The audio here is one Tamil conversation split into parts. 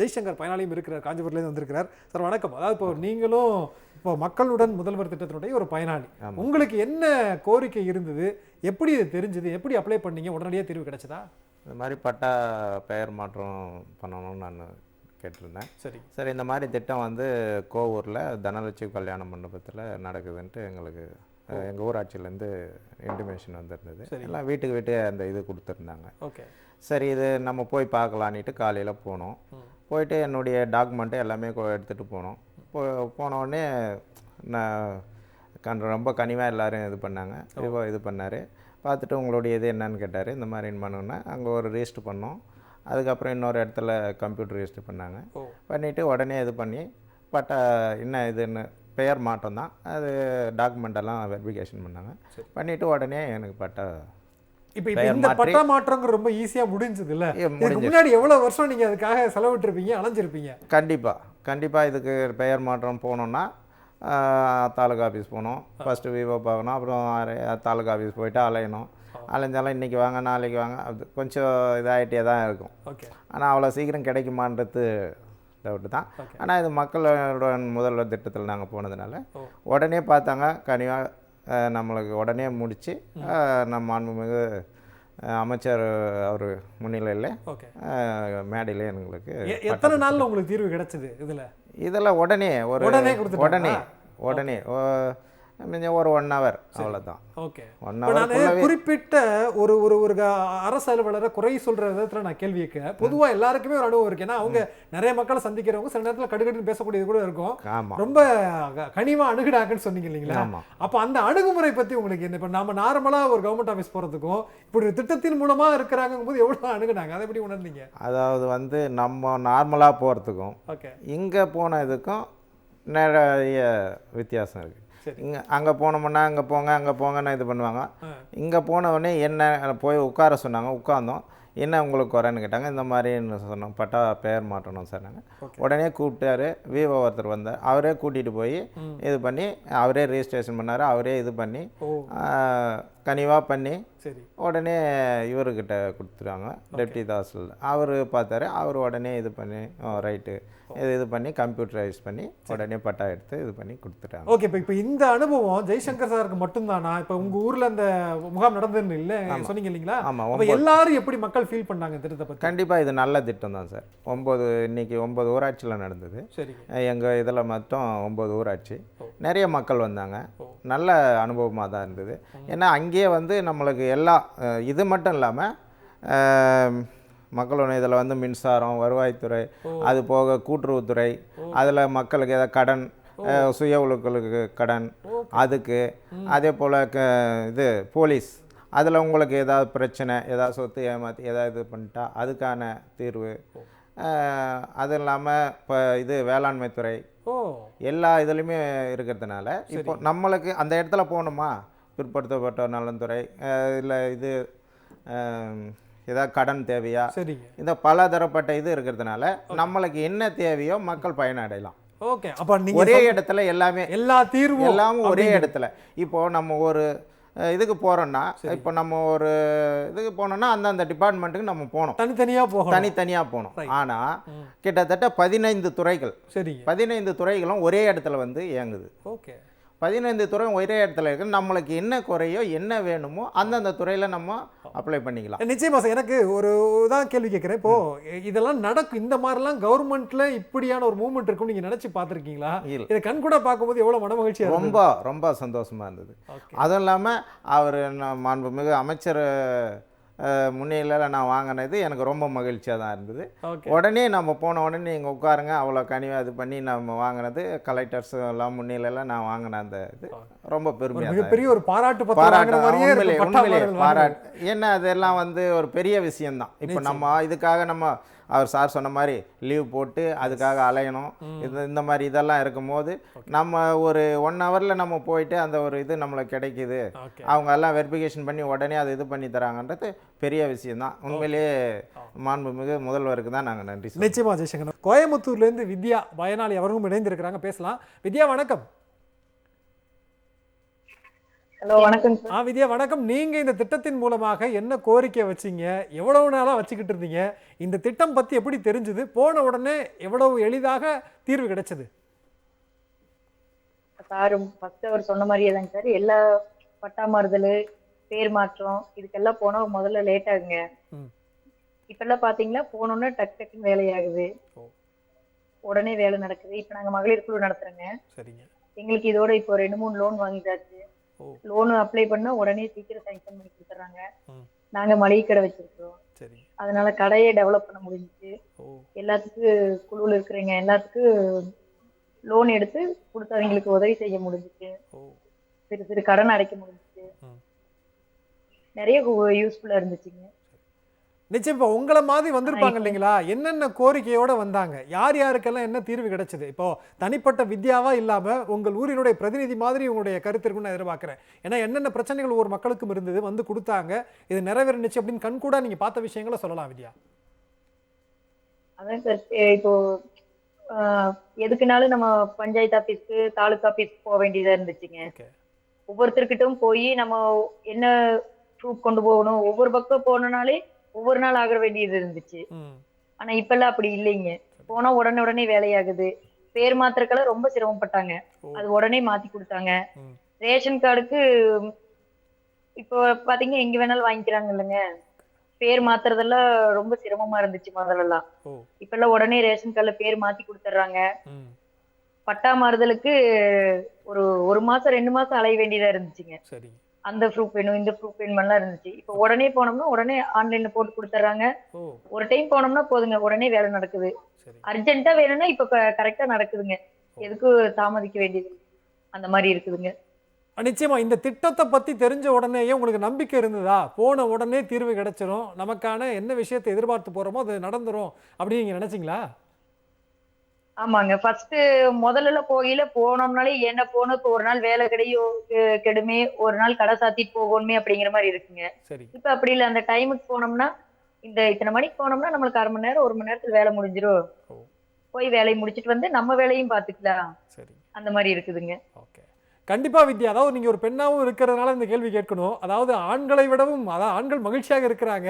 ஜெய்சங்கர் பயனாளியும் இருக்கிறார் காஞ்சிபுரத்துலேருந்து வந்திருக்கிறார். சார் வணக்கம். அதாவது இப்போ நீங்களும் இப்போ மக்களுடன் முதல்வர் திட்டத்தினுடைய ஒரு பயனாளி. உங்களுக்கு என்ன கோரிக்கை இருந்தது? எப்படி இது தெரிஞ்சது? எப்படி அப்ளை பண்ணீங்க? உடனடியாக தீர்வு கிடைச்சதா? இந்த மாதிரி பட்டா பெயர் மாற்றம் பண்ணணும்னு நான் கேட்டிருந்தேன். சரி. சரி இந்த மாதிரி திட்டம் வந்து கோவூரில் தனலட்சுமி கல்யாண மண்டபத்தில் நடக்குதுன்ட்டு எங்களுக்கு எங்கள் ஊராட்சியிலேருந்து இன்டிமேஷன் வந்திருந்தது. எல்லாம் வீட்டுக்கு வீட்டே அந்த இது கொடுத்துருந்தாங்க. ஓகே. சரி இது நம்ம போய் பார்க்கலான்ட்டு காலையில் போனோம். போயிட்டு என்னுடைய டாக்குமெண்ட்டு எல்லாமே எடுத்துகிட்டு போனோம். போ போன உடனே நான் கண் ரொம்ப கனிவாக எல்லாரும் இது பண்ணாங்க. விவோ இது பண்ணார். பார்த்துட்டு உங்களுடைய இது என்னன்னு கேட்டார். இந்த மாதிரி பண்ணோன்னா. அங்கே ஒரு ரெஜிஸ்டர் பண்ணோம். அதுக்கப்புறம் இன்னொரு இடத்துல கம்ப்யூட்டர் ரெஜிஸ்டர் பண்ணாங்க. பண்ணிவிட்டு உடனே இது பண்ணி பட்டா என்ன இதுன்னு பெயர் மாற்றம் தான். அது டாக்குமெண்ட் எல்லாம் வெரிஃபிகேஷன் பண்ணாங்க. பண்ணிவிட்டு உடனே எனக்கு பட்டா இப்போ இந்த பட்டா மாற்றங்கிறது ரொம்ப ஈஸியா முடிஞ்சது இல்ல இதுக்கு. முன்னாடி எவ்வளவு வருஷம் நீங்க அதுக்காக செலவிட்டிருப்பீங்க அலைஞ்சிருப்பீங்க? கண்டிப்பாக கண்டிப்பாக இதுக்கு பெயர் மாற்றம் போனோம்னா ஆஹ், தாலுகா ஆஃபீஸ் போகணும் ஃபஸ்ட்டு விவோ பார்க்கணும் அப்புறம் தாலுகா ஆஃபீஸ் போயிட்டு அலையணும். அலைஞ்சாலும் இன்றைக்கி வாங்க நாளைக்கு வாங்க அது கொஞ்சம் இதாகிட்டே தான் இருக்கும். ஓகே. ஆனால் அவ்வளோ சீக்கிரம் கிடைக்குமான்றது டவுட்டு தான். ஆனால் இது மக்களுடன் முதல்வர் திட்டத்தில் நாங்கள் போனதுனால. உடனே பார்த்தாங்க கனிவாக நம்மளுக்கு உடனே முடித்து நம்ம மாண்புமிகு அமைச்சர் அவர் முன்னிலையில் ஓகே. மேடையில் எங்களுக்கு எத்தனை நாள்ல உங்களுக்கு தீர்வு கிடைச்சது இதுல? இதெல்லாம் உடனே ஒரு உடனே? உடனே உடனே. மிஞ்சம் ஒரு ஒன் ஹவர் அவ்வளோதான் ஓகே ஒன் ஹவர் குறிப்பிட்ட ஒரு ஒரு ஒரு அரசு அலுவலரை குறை சொல்ற விதத்துல நான் கேள்வி கேட்க பொதுவா எல்லாருக்குமே ஒரு அனுபவம் இருக்கு. ஏன்னா அவங்க நிறைய மக்களை சந்திக்கிறவங்க சில நேரத்துல கடுகடுன்னு பேசக்கூடியது கூட இருக்கும். ஆமாம் ரொம்ப க- கனிவா அணுகுடாங்கன்னு சொன்னீங்க இல்லைங்களா? ஆமாம் அப்ப அந்த அணுகுமுறை பத்தி உங்களுக்கு என்ன? இப்ப நாம நார்மலா ஒரு கவர்மெண்ட் ஆபீஸ் போறதுக்கும் இப்படி ஒரு திட்டத்தின் மூலமா இருக்கிறாங்க போது எவ்வளவு அணுகுனாங்க? அதை எப்படி உணர்ந்தீங்க? அதாவது வந்து நம்ம நார்மலாக போகிறதுக்கும் ஓகே இங்கே போன இதுக்கும் நிறைய வித்தியாசம் இருக்குது. இங்கே அங்கே போனோம்னா அங்கே போங்க அங்கே போங்கன்னு இது பண்ணுவாங்க. இங்கே போன உடனே என்ன போய் உட்கார சொன்னாங்க உட்கார்ந்தோம். என்ன உங்களுக்கு குறைன்னு கேட்டாங்க இந்த மாதிரின்னு சொன்னோம். பட்டா பெயர் மாற்றணும் சார் நாங்கள் Okay. உடனே கூப்பிட்டாரு விவோ ஒருத்தர் வந்தார். அவரே கூட்டிகிட்டு போய் இது பண்ணி அவரே ரெஜிஸ்ட்ரேஷன் பண்ணார். அவரே இது பண்ணி கனிவாக பண்ணி சரி. உடனே இவர்கிட்ட கொடுத்துருவாங்க. டெப்டி தாசில். அவர் பார்த்தாரு. அவர் உடனே இது பண்ணி ரைட்டு. இது இது பண்ணி கம்ப்யூட்டரைஸ் பண்ணி உடனே பட்டா எடுத்து இது பண்ணி கொடுத்துட்டாங்க. ஓகே இப்போ இப்போ இந்த அனுபவம் ஜெய்சங்கர் சாருக்கு மட்டும்தானா? இப்போ உங்க ஊர்ல அந்த முகாம் நடந்ததுன்னு இல்ல? சொன்னீங்க இல்லைங்களா? ஆமாம் அப்ப எல்லாரும் எப்படி மக்கள் ஃபீல் பண்ணாங்க திட்டத்தை பத்தி? கண்டிப்பாக இது நல்ல திட்டம் தான் சார். ஒம்பது இன்னைக்கு ஒம்பது ஊராட்சியில் நடந்தது. சரிங்க. எங்கள் இதில் மட்டும் ஒம்பது ஊராட்சி. நிறைய மக்கள் வந்தாங்க. நல்ல அனுபவமாக தான் இருந்தது. ஏன்னா அங்கேயே வந்து நம்மளுக்கு எல்லா இது மட்டும் இல்லாமல் மக்களோட இதில் வந்து மின்சாரம் வருவாய்த்துறை அது போக கூட்டுறவுத்துறை அதில் மக்களுக்கு ஏதாவது கடன் சுய உழுக்களுக்கு கடன் அதுக்கு அதே போல் க இது போலீஸ் அதில் உங்களுக்கு ஏதாவது பிரச்சனை ஏதாவது சொத்து ஏமாற்றி ஏதாவது இது பண்ணிட்டா அதுக்கான தீர்வு. அது இல்லாமல் இப்போ இது வேளாண்மை துறை ஓ. எல்லா இதுலேயுமே இருக்கிறதுனால இப்போ நம்மளுக்கு அந்த இடத்துல போகணுமா? பிற்படுத்தப்பட்ட நலன்துறை இல்லை இது ஏதாவது கடன் தேவையா? சரிங்க. இந்த பல தரப்பட்ட இது இருக்கிறதுனால நம்மளுக்கு என்ன தேவையோ மக்கள் பயனடையலாம். ஓகே. அப்ப நீங்க ஒரே இடத்துல எல்லாமே எல்லா தீர்வும் எல்லாமே ஒரே இடத்துல. இப்போ நம்ம ஒரு இதுக்கு போகிறோன்னா இப்போ நம்ம ஒரு இதுக்கு போனோம்னா அந்தந்த டிபார்ட்மெண்ட்டுக்கு நம்ம போனோம் தனித்தனியா போகணும். தனித்தனியாக போகணும். ஆனால் கிட்டத்தட்ட பதினைந்து துறைகள் சரிங்க. பதினைந்து துறைகளும் ஒரே இடத்துல வந்து இயங்குது. ஓகே. பதினைந்து துறை ஒரே இடத்துல இருக்கு. நம்மளுக்கு என்ன குறையோ என்ன வேணுமோ அந்தந்த துறையில் நம்ம அப்ளை பண்ணிக்கலாம். நிச்சயமா சார் எனக்கு ஒரு தான் கேள்வி கேட்குறேன். இப்போ இதெல்லாம் நடக்கும் இந்த மாதிரிலாம் கவர்மெண்ட்ல இப்படியான ஒரு மூவ்மெண்ட் இருக்கும்னு நீங்க நினைச்சு பார்த்திருக்கீங்களா? இல்ல. இதை கண் கூட பார்க்கும்போது எவ்வளவு மன இருக்கும் ரொம்ப ரொம்ப சந்தோஷமா இருந்தது. அதுவும் இல்லாமல் அவர் மாண்புமிகு அமைச்சர் முன்னிலையில் நான் வாங்கினது எனக்கு ரொம்ப மகிழ்ச்சியாக தான் இருந்தது. உடனே நம்ம போன உடனே நீங்கள் உட்காருங்க அவ்வளோ கனிவாக இது பண்ணி நம்ம வாங்கினது கலெக்டர்ஸ் எல்லாம் முன்னிலையில் நான் வாங்கின அந்த இது. ரொம்ப பெருமையாக மிகப்பெரிய ஒரு பாராட்டு பாராட்டு உண்மையிலே உண்மையிலே. பாராட்டு. ஏன்னா அதெல்லாம் வந்து ஒரு பெரிய விஷயம்தான். இப்போ நம்ம இதுக்காக நம்ம அவர் சார் சொன்ன மாதிரி லீவ் போட்டு அதுக்காக அலையணும். இது இந்த மாதிரி இதெல்லாம் இருக்கும்போது நம்ம ஒரு ஒன் ஹவரில் நம்ம போயிட்டு அந்த ஒரு இது நம்மளுக்கு கிடைக்குது. அவங்க எல்லாம் வெரிஃபிகேஷன் பண்ணி உடனே அதை இது பண்ணி தராங்கன்றது பெரிய விஷயம்தான். உண்மையிலேயே மாண்புமிகு முதல்வருக்கு தான் நாங்கள் நன்றி சொல்றோம். நிச்சயமா ஜெய்சங்கர். கோயம்புத்தூர்ல இருந்து வித்யா பயனாளி அவர்களும் இணைந்திருக்கிறாங்க. பேசலாம். வித்யா வணக்கம். ஹலோ வணக்கம் ஆ வித்யா வணக்கம். நீங்க இந்த திட்டத்தின் மூலமாக என்ன கோரிக்கை வச்சீங்க? எவ்வளவு நாளா வச்சுக்கிட்டு இருந்தீங்க? இந்த திட்டம் பத்தி எப்படி தெரிஞ்சது? போன உடனே எவ்வளவு எளிதாக தீர்வு கிடைச்சது? சார் ஃபர்ஸ்ட் அவர் சொன்ன மாதிரியே தாங்க சார். எல்லா பட்டா மாறுதல் பேர் மாற்றம் இதுக்கெல்லாம் போனா முதல்ல லேட் ஆகுங்க. இப்பெல்லாம் பாத்தீங்கன்னா போனோன்னே டக் டக்குன்னு வேலையாகுது. உடனே வேலை நடக்குது. இப்ப நாங்க மகளிர் குழு நடத்துறோங்க. சரிங்க. எங்களுக்கு இதோட இப்போ ரெண்டு மூணு லோன் வாங்கிட்டாச்சு. லோன் அப்ளை பண்ணா உடனே சீக்கிரம் சாங்ஷன் பண்ணி கொடுத்துறாங்க. நாங்க மளிகை கடை வச்சிருக்கோம் சரிங்க அதனால கடையை டெவலப் பண்ண முடிஞ்சுச்சு. எல்லாத்துக்கும் குழுவில் இருக்கிறவங்க எல்லாத்துக்கும் லோன் எடுத்து கொடுத்தவங்களுக்கு உதவி செய்ய முடிஞ்சுச்சு. சிறு சிறு கடன் அடைக்க முடிஞ்சுச்சு. நிறைய யூஸ்ஃபுல்லா இருந்துச்சுங்க. நிச்சயம் இப்போ உங்களை மாதிரி வந்திருப்பாங்க இல்லைங்களா? என்னென்ன கோரிக்கையோட வந்தாங்க? யார் யாருக்கெல்லாம் என்ன தீர்வு கிடைச்சது? இப்போ தனிப்பட்ட வித்யாவா இல்லாம உங்கள் ஊரினுடைய பிரதிநிதி மாதிரி உங்களுடைய கருத்து இருக்குன்னு நான் எதிர்பார்க்கிறேன். ஏன்னா என்னென்ன பிரச்சனைகள் ஒவ்வொரு மக்களுக்கும் இருந்தது வந்து கொடுத்தாங்க. இது நிறைவேறினுச்சு அப்படின்னு கண்கூடா நீங்க பார்த்த விஷயங்களை சொல்லலாம் வித்யா. அதான் சார் இப்போ ஆஹ், எதுக்குனாலும் நம்ம பஞ்சாயத்து ஆபீஸ்க்கு தாலுகா ஆபீஸ் போக வேண்டியதா இருந்துச்சுங்க. ஒவ்வொருத்தர்கிட்டும் போய் நம்ம என்ன ப்ரூஃப் கொண்டு போகணும்? ஒவ்வொரு பக்கம் போனனாலே ஒவ்வொரு நாள் ஆக வேண்டியது இருந்துச்சு. ஆனா இப்பெல்லாம் அப்படி இல்லைங்க. போனா உடனே உடனே வேலையாகுது. பேர் மாத்திரக்கெல்லாம் ரொம்ப சிரமப்பட்டாங்க. அது உடனே மாத்தி கொடுத்தாங்க. ரேஷன் கார்டுக்கு இப்போ பாத்தீங்க எங்க வேணாலும் வாங்கிக்கிறாங்க இல்லைங்க. பேர் மாத்துறதெல்லாம் ரொம்ப சிரமமா இருந்துச்சு முதல்லலாம். ஓ. இப்பெல்லாம் உடனே ரேஷன் கார்டுல பேர் மாத்தி கொடுத்துட்றாங்க பட்டா மாறுதலுக்கு ஒரு ஒரு மாசம் ரெண்டு மாசம் அலைய வேண்டியதா இருந்துச்சுங்க. அந்த ப்ரூஃப் வேணும் இந்த ப்ரூஃப் வேணுமெல்லாம் இருந்துச்சு. இப்போ உடனே போனோம்னா உடனே ஆன்லைன்ல போட்டு கொடுத்துட்றாங்க ஒரு டைம் போனோம்னா போதுங்க உடனே வேலை நடக்குது. அர்ஜென்ட்டா வேணும்னா இப்ப கரெக்டா நடக்குதுங்க. எதுக்கு தாமதிக்க வேண்டியது? அந்த மாதிரி இருக்குதுங்க. நிச்சயமா இந்த திட்டத்தை பத்தி தெரிஞ்ச உடனேயே உங்களுக்கு நம்பிக்கை இருந்ததா? போன உடனே தீர்வு கிடைச்சிரும். நமக்கான என்ன விஷயத்தை எதிர்பார்த்து போறோமோ அது நடந்துரும் அப்படின்னு நீங்க நினைச்சீங்களா? ஆமாங்க. ஃபர்ஸ்ட் முதல்ல போகையில போனோம்னாலே என்ன போன இப்போ ஒரு நாள் வேலை கிடையும் கெ- கெடுமே ஒரு நாள் கடை சாத்திட்டு போகணுமே அப்படிங்கிற மாதிரி இருக்குங்க. இப்ப அப்படி இல்லை. அந்த டைமுக்கு போனோம்னா இந்த இத்தனை மணிக்கு போனோம்னா நம்மளுக்கு அரை மணி நேரம் ஒரு மணி நேரத்துல வேலை முடிஞ்சிரும். ஓ. போய் வேலையை முடிச்சிட்டு வந்து நம்ம வேலையும் பார்த்துக்கலாம். சரி. அந்த மாதிரி இருக்குதுங்க. ஓகே கண்டிப்பா வித்யா அதாவது நீங்க ஒரு பெண்ணாவும் இருக்கிறதுனால இந்த கேள்வி கேட்கணும். அதாவது ஆண்களை விடவும் அதாவது ஆண்கள் மகிழ்ச்சியாக இருக்கிறாங்க.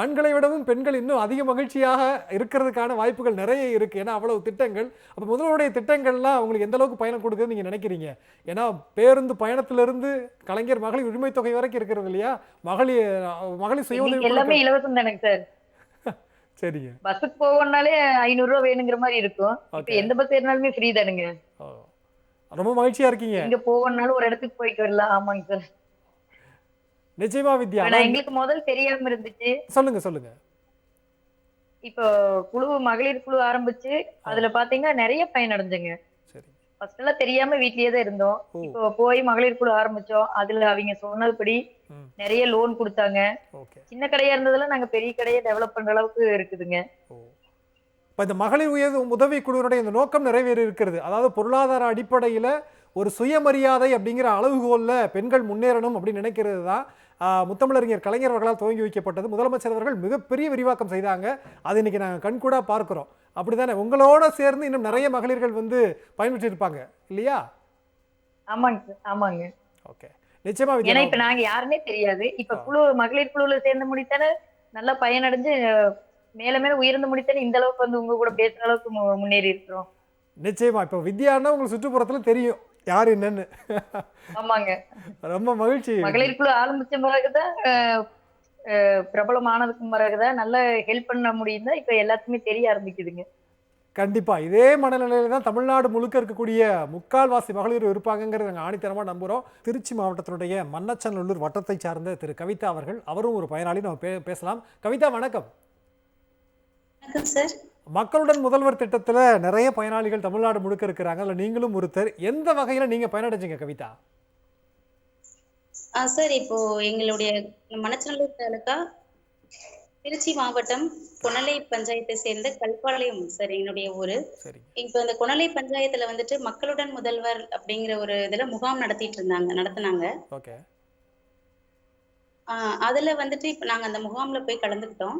ஆண்களை விடவும் பெண்கள் இன்னும் அதிக மகிழ்ச்சியாக இருக்கிறதுக்கான வாய்ப்புகள் நிறைய இருக்கு. ஏன்னா அவ்வளவு திட்டங்கள். அப்ப முதல்வருடைய திட்டங்கள்லாம் உங்களுக்கு எந்த அளவுக்கு பயணம் கொடுக்குதுன்னு நீங்க நினைக்கிறீங்க? ஏன்னா பேருந்து பயணத்திலிருந்து கலைஞர் மகளிர் உரிமை தொகை வரைக்கும் இருக்கிறது இல்லையா? மகளிர் மகளிர் சுய உதவி எல்லாமே. இலவசம் தானேங்க சார். சரிங்க. பஸ்ஸுக்கு போகணும்னாலே ஐநூறு ரூபா வேணுங்கிற மாதிரி இருக்கும். எந்த பஸ் ஏறினாலுமே ஃப்ரீ தானுங்க. ரொம்ப மகிழ்ச்சியா இருக்கீங்க. எங்க போகணும்னாலும் ஒரு இடத்துக்கு போயிட்டு வரலாம். ஆமாங்க சார் நிச்சயமா வித்யா. எங்களுக்கு முதல் தெரியாம இருந்துச்சு. சொல்லுங்க சொல்லுங்க. இப்போ குழு மகளிர் குழு ஆரம்பிச்சு அதுல பாத்தீங்கன்னா நிறைய பயன் அடைஞ்சுங்க. சரி. ஃபர்ஸ்ட் எல்லாம் தெரியாம வீட்லயே தான் இருந்தோம். இப்போ போய் மகளிர் குழு ஆரம்பிச்சோம். அதுல அவங்க சொன்னதுபடி. நிறைய லோன் கொடுத்தாங்க. சின்ன கடையா இருந்ததெல்லாம் நாங்க பெரிய கடையை டெவலப் பண்ற அளவுக்கு இருக்குதுங்க. இப்போ இந்த மகளிர் உயர் உதவி குழுவினுடைய இந்த நோக்கம் நிறைவேறி இருக்கிறது. அதாவது பொருளாதார அடிப்படையில் ஒரு சுயமரியாதை அப்படிங்கிற அளவுகோலில் பெண்கள் முன்னேறணும் அப்படின்னு நினைக்கிறது தான் முத்தமிழறிஞர் கலைஞர் அவர்களால் துவங்கி வைக்கப்பட்டது. முதலமைச்சர் அவர்கள் மிகப்பெரிய விரிவாக்கம் செய்தாங்க. அது இன்னைக்கு நாங்கள் கண்கூடாக பார்க்குறோம். அப்படிதானே? உங்களோட சேர்ந்து இன்னும் நிறைய மகளிர்கள் வந்து பயன்பெற்று இருப்பாங்க இல்லையா? ஆமாங்க ஆமாங்க. ஓகே. நிச்சயமா ஏன்னா இப்ப நாங்க யாருன்னே தெரியாது. இப்ப. குழு மகளிர் குழுல சேர்ந்து முடித்தானே நல்லா பயனடைஞ்சு மேல மேல உயர்ந்து முடித்தானே இந்த அளவுக்கு வந்து உங்க கூட பேசுற அளவுக்கு முன்னேறி இருக்கிறோம். நிச்சயமா. இப்போ வித்யான்னா உங்களுக்கு சுற்றுப்புறத்தில் தெரியும். யார் என்னன்னு. ஆமாங்க. ரொம்ப மகிழ்ச்சி. மகளிர் குழு ஆரம்பிச்ச பிறகுதான் பிரபலமானதுக்கு பிறகுதான் நல்ல ஹெல்ப் பண்ண முடியுதா இப்ப எல்லாத்துக்குமே தெரிய ஆரம்பிக்குதுங்க. கண்டிப்பா. இதே மனநிலையில தான் தமிழ்நாடு முழுக்க இருக்கக்கூடிய முக்கால்வாசி மகளிர் இருப்பாங்கங்கிறத நாங்கள் ஆணித்தரமாக நம்புகிறோம் திருச்சி மாவட்டத்தினுடைய மன்னச்சநல்லூர் வட்டத்தை சார்ந்த திரு கவிதா அவர்கள் அவரும் ஒரு பயனாளி நம்ம பே பேசலாம். கவிதா வணக்கம். வணக்கம் சார் மக்களுடன் முதல்வர் திட்டத்தில் நிறைய பயனாளிகள் தமிழ்நாடு முழுக்க இருக்கிறாங்க. அதில் நீங்களும் ஒருத்தர். எந்த வகையில் நீங்கள் பயனடைஞ்சீங்க கவிதா? சார் இப்போ எங்களுடைய மணச்சநல்லூர் தாலுக்கா திருச்சி மாவட்டம் கொணலை பஞ்சாயத்தை சேர்ந்த கல்பாளையம் சார் என்னுடைய ஊரு. இப்போ இந்த கொணலை பஞ்சாயத்துல வந்துட்டு மக்களுடன் முதல்வர் அப்படிங்கிற ஒரு இதுல முகாம் நடத்திட்டு இருந்தாங்க நடத்துனாங்க. அதுல வந்துட்டு இப்ப நாங்க அந்த முகாம்ல போய் கலந்துக்கிட்டோம்.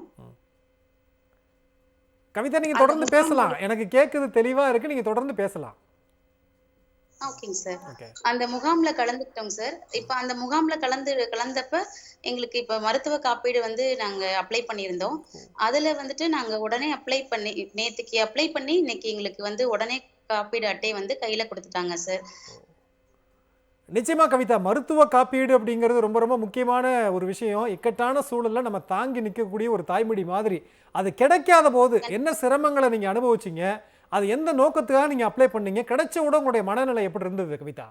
கவிதா அந்த தொடர்ந்து பேசலாம். எனக்கு கேட்குது தெளிவாக இருக்குது நீங்கள் தொடர்ந்து பேசலாம். ஓகேங்க சார். அந்த முகாம்ல கலந்துக்கிட்டோம் சார். இப்ப அந்த முகாம்ல கலந்து கலந்தப்ப எங்களுக்கு இப்ப மருத்துவ காப்பீடு வந்து நாங்க அப்ளை பண்ணியிருந்தோம். அதுல வந்துட்டு நாங்க உடனே அப்ளை பண்ணி நேத்துக்கு அப்ளை பண்ணி இன்னைக்கு எங்களுக்கு வந்து உடனே காப்பீடு அட்டை வந்து கையில கொடுத்துட்டாங்க சார். நிச்சயமா கவிதா மருத்துவ காப்பீடு அப்படிங்கிறது ரொம்ப ரொம்ப முக்கியமான ஒரு விஷயம். இக்கட்டான சூழல்ல நம்ம தாங்கி நிற்கக்கூடிய ஒரு தாய்மொழி மாதிரி. அது கிடைக்காத போது என்ன சிரமங்களை நீங்க அனுபவிச்சீங்க? அது எந்த நோக்கத்துக்காக நீங்க அப்ளை பண்ணீங்க? கிடைச்ச உடனே உங்களுடைய மனநிலை எப்படி இருந்தது கவிதா?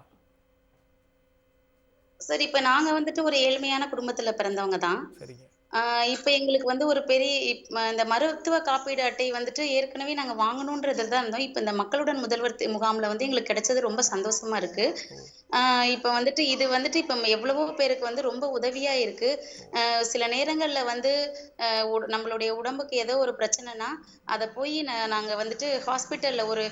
சார் இப்ப நாங்க வந்துட்டு ஒரு ஏழ்மையான குடும்பத்துல பிறந்தவங்க தான். இப்ப எங்களுக்கு வந்து ஒரு பெரிய இப்ப இந்த மருத்துவ காப்பீடு அட்டை வந்துட்டு ஏற்கனவே நாங்க வாங்கணுன்றதுல தான் இருந்தோம். இப்ப இந்த மக்களுடன் முதல்வர் முகாம்ல வந்து எங்களுக்கு கிடைச்சது ரொம்ப சந்தோஷமா இருக்கு. இப்ப வந்துட்டு இது வந்துட்டு இப்ப எவ்வளவோ பேருக்கு வந்து ரொம்ப உதவியா இருக்கு. சில நேரங்கள்ல வந்து நம்மளுடைய உடம்புக்கு ஏதோ ஒரு பிரச்சனைனா அதை போய் நாங்க வந்துட்டு ஹாஸ்பிட்டல்ல ஒரு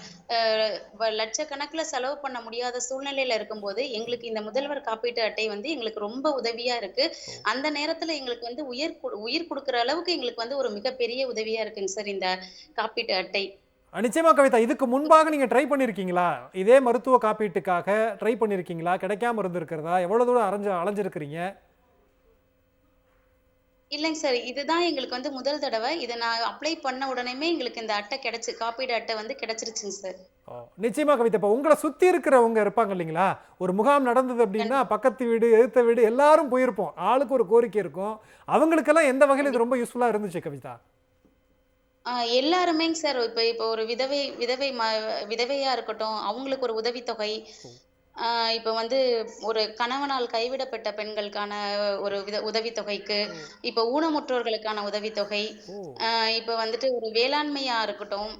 லட்சக்கணக்குல செலவு பண்ண முடியாத சூழ்நிலையில இருக்கும்போது எங்களுக்கு இந்த முதல்வர் காப்பீட்டு அட்டை வந்து எங்களுக்கு ரொம்ப உதவியா இருக்கு. அந்த நேரத்துல எங்களுக்கு வந்து உயிர் உயிர் உயிர் கொடுக்குற அளவுக்கு எங்களுக்கு வந்து ஒரு மிகப்பெரிய உதவியா இருக்குங்க சார் இந்த காப்பீட்டு அட்டை. நிச்சயமா கவிதா இதுக்கு முன்பாக நீங்க ட்ரை பண்ணிருக்கீங்களா? இதே மருத்துவ காப்பீட்டுக்காக ட்ரை பண்ணிருக்கீங்களா? கிடைக்காம இருந்திருக்கிறதா? எவ்வளவு தூரம் அரைஞ்சு அலைஞ்சிருக்கிறீங்க? இல்லைங்க சார். இதுதான் எங்களுக்கு வந்து முதல் தடவை. இதை நான் அப்ளை பண்ண உடனேமே எங்களுக்கு இந்த அட்டை கிடைச்சு காப்பீடு அட்டை வந்து கிடைச்சிருச்சுங்க சார். நிச்சயமா கவிதா. இப்போ உங்களை சுத்தி இருக்கிறவங்க இருப்பாங்க இல்லைங்களா? ஒரு முகாம் நடந்தது அப்படின்னா பக்கத்து வீடு எதிர்த்த வீடு எல்லாரும் போயிருப்போம். ஆளுக்கு ஒரு கோரிக்கை இருக்கும். அவங்களுக்கெல்லாம் எந்த வகையில் இது ரொம்ப யூஸ்ஃபுல்லா இருந்துச்சு கவிதா? எல்லாருமேங்க சார். இப்போ இப்போ ஒரு விதவை விதவை விதவையா இருக்கட்டும் அவங்களுக்கு ஒரு உதவித்தொகை இப்போ வந்து ஒரு கணவனால் கைவிடப்பட்ட பெண்களுக்கான ஒரு வித உதவித்தொகைக்கு இப்போ ஊனமுற்றோர்களுக்கான உதவித்தொகை இப்போ வந்துட்டு ஒரு வேளாண்மையா இருக்கட்டும்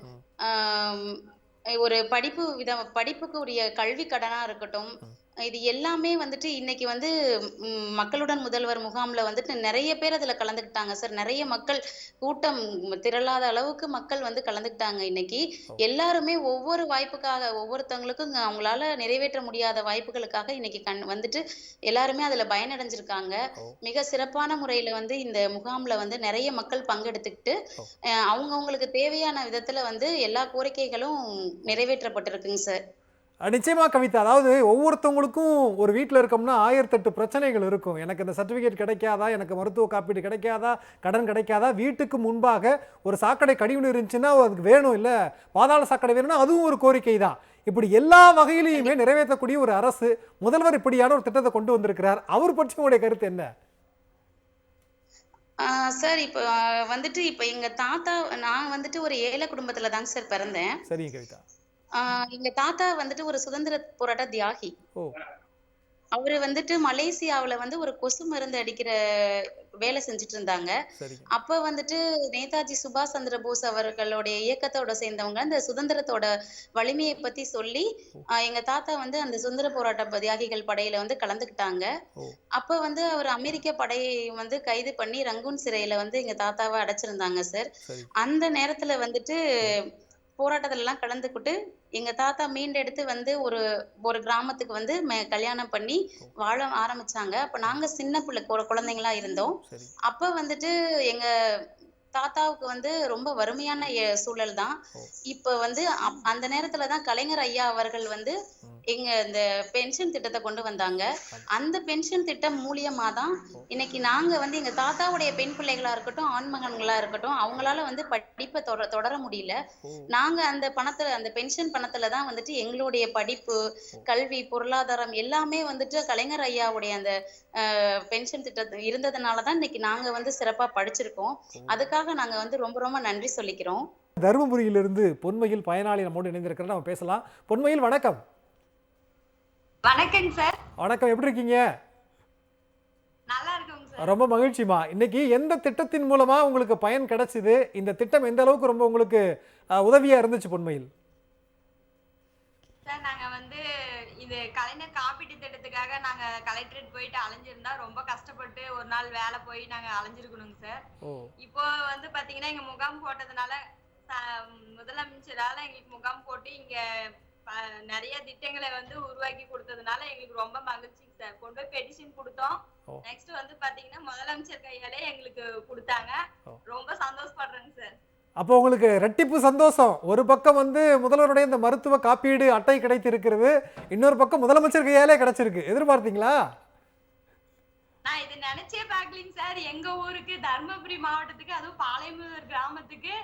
ஒரு படிப்பு வித படிப்புக்கு உரிய கல்வி கடனா இருக்கட்டும் இது எல்லாமே வந்துட்டு இன்னைக்கு வந்து மக்களுடன் முதல்வர் முகாம்ல வந்துட்டு நிறைய பேர் அதுல கலந்துக்கிட்டாங்க சார். நிறைய மக்கள் கூட்டம் திரளாத அளவுக்கு மக்கள் வந்து கலந்துக்கிட்டாங்க இன்னைக்கு. எல்லாருமே ஒவ்வொரு வாய்ப்புக்காக ஒவ்வொருத்தவங்களுக்கும் அவங்களால நிறைவேற்ற முடியாத வாய்ப்புகளுக்காக இன்னைக்கு கண் வந்துட்டு எல்லாருமே அதுல பயனடைஞ்சிருக்காங்க. மிக சிறப்பான முறையில வந்து இந்த முகாம்ல வந்து நிறைய மக்கள் பங்கெடுத்துக்கிட்டு அவங்கவங்களுக்கு தேவையான விதத்துல வந்து எல்லா கோரிக்கைகளும் நிறைவேற்றப்பட்டிருக்குங்க சார். அஹ் நிச்சயமா கவிதா. அதாவது ஒவ்வொருத்தவங்களுக்கும் ஒரு வீட்டில் இருக்கோம்னா ஆயிரத்தெட்டு பிரச்சனைகள் இருக்கும். எனக்கு இந்த சர்டிஃபிகேட் கிடைக்காதா? எனக்கு மருத்துவ காப்பீடு கிடைக்காதா? கடன் கிடைக்காதா? வீட்டுக்கு முன்பாக ஒரு சாக்கடை கழிவுநீர் இருந்துச்சுன்னா அதுக்கு வேணும் இல்லை? பாதாள சாக்கடை வேணும்னா அதுவும் ஒரு கோரிக்கை தான். இப்படி எல்லா வகையிலையுமே நிறைவேற்றக்கூடிய ஒரு அரசு முதல்வர் இப்படியான ஒரு திட்டத்தை கொண்டு வந்திருக்கிறார். அவர் பற்றி உங்களுடைய கருத்து என்ன? சார் இப்போ வந்துட்டு இப்போ எங்க தாத்தா நான் வந்துட்டு ஒரு ஏழை குடும்பத்துல தாங்க சார் பிறந்தேன். சரிங்க கவிதா. எங்க தாத்தா வந்துட்டு ஒரு சுதந்திர போராட்ட தியாகி. அவரு வந்துட்டு மலேசியாவுல வந்து ஒரு கொசு மருந்து அடிக்கிற வேலை செஞ்சுட்டு இருந்தாங்க அப்ப வந்துட்டு நேதாஜி சுபாஷ் சந்திர போஸ் அவர்களுடைய இயக்கத்தோட சேர்ந்தவங்க அந்த சுதந்திரத்தோட வலிமையை பத்தி சொல்லி எங்க தாத்தா வந்து அந்த சுதந்திர போராட்ட தியாகிகள் படையில வந்து கலந்துக்கிட்டாங்க. ஓ. அப்ப வந்து அவர் அமெரிக்க படையை வந்து கைது பண்ணி ரங்கூன் சிறையில வந்து எங்க தாத்தாவை அடைச்சிருந்தாங்க சார். சரி. அந்த நேரத்துல வந்துட்டு போராட்டத்துல எல்லாம் கலந்துக்கிட்டு எங்க தாத்தா மீண்டெடுத்து வந்து ஒரு ஒரு கிராமத்துக்கு வந்து கல்யாணம் பண்ணி வாழ ஆரம்பிச்சாங்க. அப்ப நாங்க சின்ன பிள்ளை குழந்தைங்களா இருந்தோம். அப்ப வந்துட்டு எங்க தாத்தாவுக்கு வந்து ரொம்ப வறுமையான சூழல் தான். இப்ப வந்து அந்த நேரத்துல தான் கலைஞர் ஐயா அவர்கள் வந்து. எங்க இந்த பென்ஷன் திட்டத்தை கொண்டு வந்தாங்க. அந்த பென்ஷன் திட்டம் மூலியமா தான் இன்னைக்கு நாங்க வந்து எங்க தாத்தாவுடைய பெண் பிள்ளைகளா இருக்கட்டும் ஆண்மகன்களா இருக்கட்டும் அவங்களால வந்து படிப்பை தொடர தொடர முடியல. நாங்க அந்த பணத்துல அந்த பென்ஷன் பணத்துல தான் வந்துட்டு எங்களுடைய படிப்பு கல்வி பொருளாதாரம் எல்லாமே வந்துட்டு கலைஞர் ஐயாவுடைய அந்த பென்ஷன் திட்டத்து இருந்ததுனால தான் இன்னைக்கு நாங்க வந்து சிறப்பா படிச்சிருக்கோம். அதுக்காக நாங்க வந்து ரொம்ப ரொம்ப நன்றி சொல்லிக்கிறோம். தருமபுரியிலிருந்து பொன்மையில் பயனாளி நம்மோடு இணைந்திருக்கிறோம். நம்ம பேசலாம். பொன்மையில் வணக்கம். வணக்கங்க சார். வணக்கம். எப்படி இருக்கீங்க? நல்லா இருக்குங்க சார். ரொம்ப மகிழ்ச்சிமா இன்னைக்கு எந்த திட்டத்தின் மூலமா உங்களுக்கு பயன் கிடைச்சது? இந்த திட்டம் எந்த அளவுக்கு ரொம்ப உங்களுக்கு உதவியா இருந்துச்சு பொன்மையில்? சார் நாங்க இது கலைஞர் காப்பீட்டு திட்டத்துக்காக நாங்க கலெக்டரேட் போயிட்டு அலைஞ்சிருந்தா ரொம்ப கஷ்டப்பட்டு ஒரு நாள் வேலை போய் நாங்க அலைஞ்சிருக்கணுங்க சார். இப்போ வந்து பாத்தீங்கன்னா இங்க முகாம் போட்டதுனால முதலமைச்சரால எங்களுக்கு முகாம் போட்டு இங்க நிறைய திட்டங்களை வந்து உருவாக்கி கொடுத்ததுனால எங்களுக்கு ரொம்ப மகிழ்ச்சிங்க சார். கொண்டு போய் பெட்டிஷன் கொடுத்தோம். நெக்ஸ்ட் வந்து பாத்தீங்கன்னா முதலமைச்சர் கையாலே எங்களுக்கு கொடுத்தாங்க. ரொம்ப சந்தோஷப்படுறேங்க சார். அப்போ உங்களுக்கு ரெட்டிப்பு சந்தோஷம். ஒரு பக்கம் வந்து முதல்வருடைய இந்த மருத்துவ காப்பீடு அட்டை கிடைத்திருக்கிறது இன்னொரு பக்கம் முதலமைச்சர் கையாலே கிடைச்சிருக்கு. எதிர்பார்த்தீங்களா? நான் இது நினைச்சே பாக்கலிங்க சார். எங்க ஊருக்கு தர்மபுரி மாவட்டத்துக்கு அதுவும் பாளையமுதூர் கிராமத்துக்கு.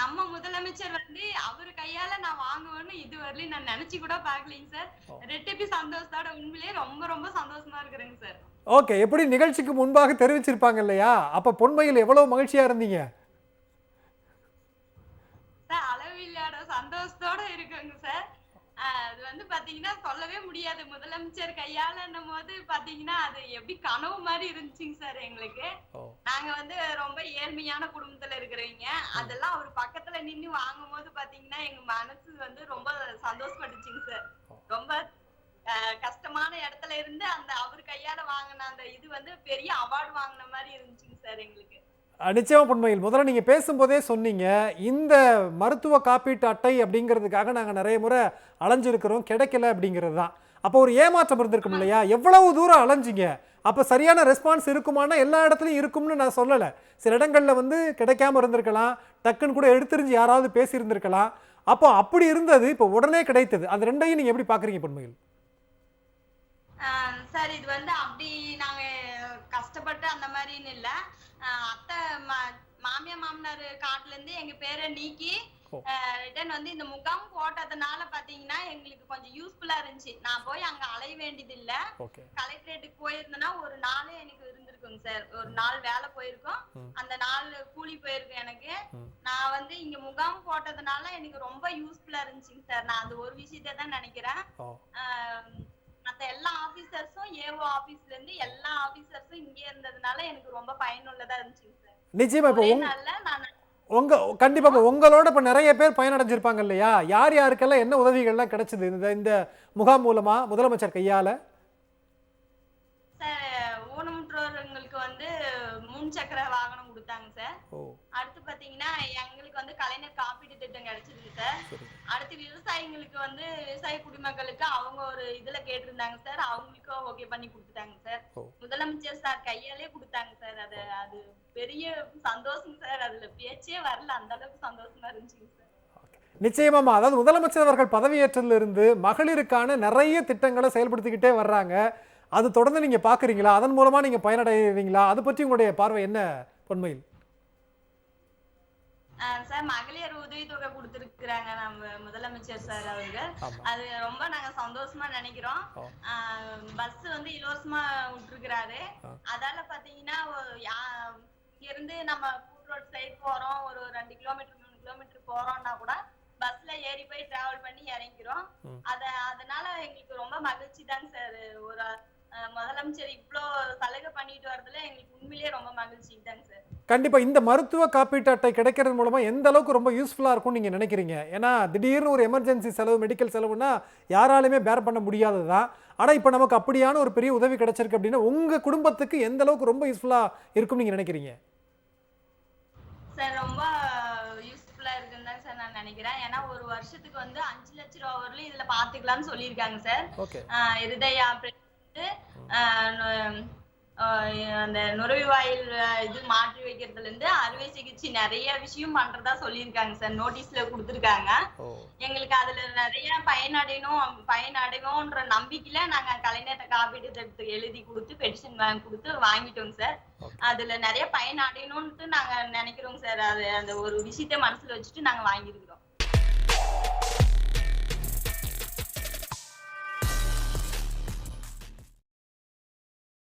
நம்ம முதலமைச்சர் வந்து அவர் கையால நான் வாங்குவேன்னு இதுவரையிலும் நான் நினைச்சு கூட பாக்கலிங்க சார். ரெட்டிப்பி சந்தோஷத்தோட உண்மையிலேயே ரொம்ப ரொம்ப சந்தோஷமா இருக்கிறேங்க சார். ஓகே எப்படி நிகழ்ச்சிக்கு முன்பாக தெரிவிச்சிருப்பாங்க இல்லையா? அப்போ பொன்மையில் எவ்வளவு மகிழ்ச்சியா இருந்தீங்க சார் அளவில்லாத இருக்குங்க சார். அது வந்து பாத்தீங்கன்னா சொல்லவே முடியாது. முதலமைச்சர் கையாலன்னும் போது பாத்தீங்கன்னா அது எப்படி கனவு மாதிரி இருந்துச்சுங்க சார் எங்களுக்கு. நாங்க வந்து ரொம்ப ஏழ்மையான குடும்பத்துல இருக்கிறவங்க. அதெல்லாம் அவர் பக்கத்துல நின்னு வாங்கும் போது பாத்தீங்கன்னா எங்க மனசு வந்து ரொம்ப சந்தோஷப்பட்டுச்சுங்க சார். ரொம்ப கஷ்டமான இடத்துல இருந்து அந்த அவர் கையால வாங்கின அந்த இது வந்து பெரிய அவார்டு வாங்கின மாதிரி இருந்துச்சுங்க சார் எங்களுக்கு. நிச்சயமாக நிச்சயமா பொன்மையில் முதல்ல நீங்கள் பேசும்போதே சொன்னீங்க இந்த மருத்துவ காப்பீட்டு அட்டை அப்படிங்கிறதுக்காக நாங்கள் நிறைய முறை அலைஞ்சிருக்கிறோம் கிடைக்கல அப்படிங்கிறது தான். அப்போ ஒரு ஏமாற்றம் இருந்திருக்கும் இல்லையா? எவ்வளவு தூரம் அலைஞ்சிங்க? அப்போ சரியான ரெஸ்பான்ஸ் இருக்குமானா எல்லா இடத்துலையும் இருக்கும்னு நான் சொல்லலை. சில இடங்களில் வந்து கிடைக்காம இருந்திருக்கலாம் டக்குன்னு கூட எடுத்துரிஞ்சு யாராவது பேசியிருந்திருக்கலாம். அப்போ அப்படி இருந்தது இப்போ உடனே கிடைத்தது. அந்த ரெண்டையும் நீங்கள் எப்படி பார்க்குறீங்க பொன்மையில்? சார் இது வந்து அப்படி நாங்க கஷ்டப்பட்டு அந்த மாதிரின்னு இல்ல. அத்தை மா- மாமியார் மாமனார் காட்டுல இருந்து எங்க பேரை நீக்கி. ரிட்டர்ன் வந்து இந்த முகாம் போட்டதுனால பாத்தீங்கன்னா எங்களுக்கு கொஞ்சம் யூஸ்ஃபுல்லா இருந்துச்சு. நான் போய் அங்க அலைய வேண்டியது இல்ல கலெக்டரேட்டுக்கு போயிருந்தேன்னா ஒரு நாளே எனக்கு இருந்திருக்குங்க சார். ஒரு நாள் வேலை போயிருக்கும். அந்த நாள் கூலி போயிருக்கும் எனக்கு. நான் வந்து இங்க முகாம் போட்டதுனால எனக்கு ரொம்ப யூஸ்ஃபுல்லா இருந்துச்சுங்க சார். நான் அது ஒரு விஷயத்தை தான் நினைக்கிறேன் மத்த எல்லா ஆபீசர்ஸும் ஏஓ ஆபீஸ்ல இருந்து எல்லா ஆபீசர்ஸும் இங்கே இருந்ததுனால எனக்கு ரொம்ப பயனுள்ளதா இருந்துச்சுங்க சார் நிச்சயமா இப்போ உங்க நாள்ல நான் உங்க கண்டிப்பா இப்போ உங்களோட இப்போ நிறைய பேர் பயனடைஞ்சிருப்பாங்க இல்லையா? யார் யாருக்கெல்லாம் என்ன உதவிகள்லாம் கிடைச்சது? இந்த இந்த முகாம் மூலமா முதலமைச்சர் கையால? சார் ஊனமுற்றோர்களுக்கு வந்து முன் சக்கர வாகனம் கொடுத்தாங்க சார். அடுத்து பாத்தீங்கன்னா எங்களுக்கு வந்து கலைஞர் காப்பீடு திட்டம் கிடைச்சிருக்கு சார். அடுத்து விவசாயிங்களுக்கு வந்து விவசாய குடிமக்களுக்கு அவங்க ஒரு இதுல கேட்டிருந்தாங்க சார். அவங்களுக்கும் ஓகே பண்ணி கொடுத்துட்டாங்க சார். முதலமைச்சர் சார் கையாலே கொடுத்தாங்க சார். அது அது பெரிய சந்தோஷம் சார். அதுல பேச்சே வரல. அந்த அளவுக்கு சந்தோஷமா இருந்துச்சுங்க சார். நிச்சயமாமா அதாவது முதலமைச்சர் அவர்கள் பதவியேற்றதுல இருந்து மகளிருக்கான நிறைய திட்டங்களை செயல்படுத்திக்கிட்டே வர்றாங்க. அது தொடர்ந்து நீங்க பாக்குறீங்களா அதன் மூலமா நீங்க பயனடைவீங்களா? அதை பற்றி உங்களுடைய பார்வை என்ன பொன்மையில்? ஆஹ் சார் மகளிர் உதவித்தொகை கொடுத்திருக்கிறாங்க நம்ம முதலமைச்சர் சார் அவங்க. ஆமா. அது ரொம்ப நாங்க சந்தோஷமா நினைக்கிறோம். பஸ் வந்து இலவசமா விட்டுருக்கிறாரு. அதால பாத்தீங்கன்னா இருந்து நம்ம ரோட் சைடு போறோம். ஒரு ரெண்டு கிலோமீட்டர் மூணு கிலோமீட்டர் போறோம்னா கூட பஸ்ல ஏறி போய் டிராவல் பண்ணி இறங்கிக்கிறோம். ம். அத அதனால எங்களுக்கு ரொம்ப மகிழ்ச்சி தாங்க சார். ஒரு முதலமைச்சர் இவ்ளோ சலுகை பண்ணிட்டு வரதுல எங்களுக்கு உண்மையிலேயே ரொம்ப மகிழ்ச்சி தாங்க சார். கண்டிப்பா இந்த மருத்துவ காப்பீட்டு அட்டை கிடைக்கிறது மூலமா எந்த அளவுக்கு ரொம்ப யூஸ்ஃபுல்லா இருக்கும் நீங்க நினைக்கிறீங்க? ஏன்னா திடீர்னு ஒரு எமர்ஜென்சி செலவு மெடிக்கல் செலவுனா யாராலுமே பேர் பண்ண முடியாதது தான் ஆனா இப்போ நமக்கு அப்படியான ஒரு பெரிய உதவி கிடைச்சிருக்கு அப்படின்னா உங்க குடும்பத்துக்கு எந்த அளவுக்கு ரொம்ப யூஸ்ஃபுல்லா இருக்கும் நீங்க நினைக்கிறீங்க? சார் ரொம்ப யூஸ்ஃபுல்லா இருக்குன்னு தான் சார் நான் நினைக்கிறேன். ஏன்னா ஒரு வருஷத்துக்கு வந்து அஞ்சு லட்ச ரூபா வரலும் இதுல பாத்துக்கலாம்னு சொல்லியிருக்காங்க சார். இருதய ஆபரேஷன் அந்த நுரைவாயில் இது மாற்றி வைக்கிறதுல இருந்து அறுவை சிகிச்சை நிறைய விஷயம் பண்றதா சொல்லியிருக்காங்க சார். நோட்டீஸ்ல கொடுத்துருக்காங்க. எங்களுக்கு அதுல நிறைய பயனடையணும் பயனடைவோன்ற நம்பிக்கையில நாங்க கலைஞர் காப்பீடு திட்டத்துக்கு எழுதி கொடுத்து பெட்டிஷன் வாங்கி கொடுத்து வாங்கிட்டோங்க சார். அதுல நிறைய பயனடையணும்னு நாங்க நினைக்கிறோங்க சார். அது அந்த ஒரு விஷயத்த மனசுல வச்சுட்டு நாங்க வாங்கியிருக்கிறோம்.